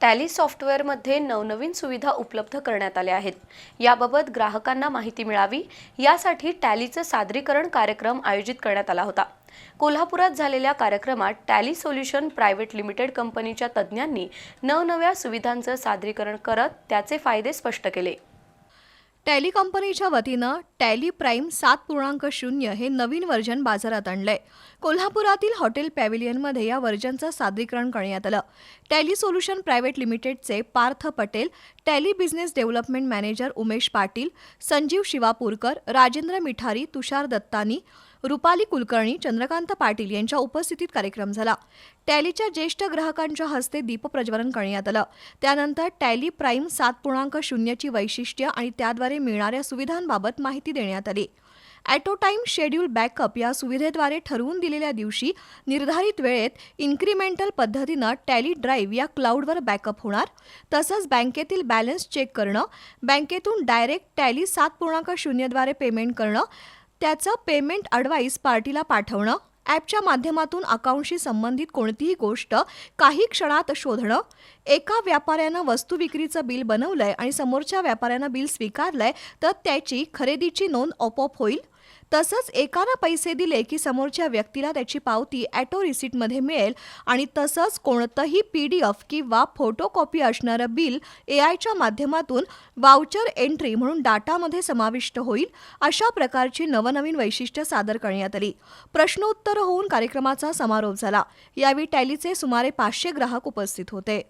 Tally सॉफ्टवेअरमध्ये नवनवीन सुविधा उपलब्ध करण्यात आल्या आहेत. याबाबत ग्राहकांना माहिती मिळावी यासाठी टॅलीचं सादरीकरण कार्यक्रम आयोजित करण्यात आला होता. कोल्हापुरात झालेल्या कार्यक्रमात टॅली सोल्युशन प्रायव्हेट लिमिटेड कंपनीच्या तज्ज्ञांनी नवनव्या सुविधांचं सादरीकरण करत त्याचे फायदे स्पष्ट केले. टॅली कंपनीच्या वतीनं टॅली प्राईम सात पूर्णांक शून्य हे नवीन वर्जन बाजारात आणलंय. कोल्हापुरातील हॉटेल पॅव्हिलियनमध्ये या वर्जनचं सादरीकरण करण्यात आलं. टॅली सोल्युशन प्रायव्हेट लिमिटेडचे Parth Patel Tally business development manager Umesh Patil Sanjeev Shivapurkar Rajendra Mithari Tushar Dattani Rupali Kulkarni Chandrakant Patil यांच्या उपस्थितीत कार्यक्रम झाला. टॅलीच्या ज्येष्ठ ग्राहकांच्या हस्ते दीपप्रज्वलन करण्यात आलं. त्यानंतर टॅली प्राईम सात पूर्णांक शून्यची वैशिष्ट्य आणि त्याद्वारे मिळणाऱ्या सुविधांबाबत माहिती देण्यात आली. ॲटो टाईम शेड्यूल बॅकअप या सुविधेद्वारे ठरवून दिलेल्या दिवशी निर्धारित वेळेत इन्क्रिमेंटल पद्धतीनं टॅली ड्राईव्ह या क्लाउडवर बॅकअप होणार. तसंच बँकेतील बॅलन्स चेक करणं बँकेतून डायरेक्ट टॅली सात पूर्णांक शून्यद्वारे पेमेंट करणं त्याचं पेमेंट अडवाईस पार्टीला पाठवणं ॲपच्या माध्यमातून अकाउंटशी संबंधित कोणतीही गोष्ट काही क्षणात शोधणं एका व्यापाऱ्यानं वस्तू विक्रीचं बिल बनवलंय आणि समोरच्या व्यापाऱ्यानं बिल स्वीकारलंय तर त्याची खरेदीची नोंद ऑपऑप होईल. तसंच एकानं पैसे दिले की समोरच्या व्यक्तीला त्याची पावती ॲटो रिसीटमध्ये मिळेल आणि तसंच कोणतंही पी डी एफ किंवा फोटोकॉपी असणारं बिल ए आयच्या माध्यमातून वाउचर एंट्री म्हणून डाटामध्ये समाविष्ट होईल अशा प्रकारची नवनवीन वैशिष्ट्य सादर करण्यात आली. प्रश्नोत्तर होऊन कार्यक्रमाचा समारोप झाला. यावेळी टॅलीचे सुमारे पाचशे ग्राहक उपस्थित होते.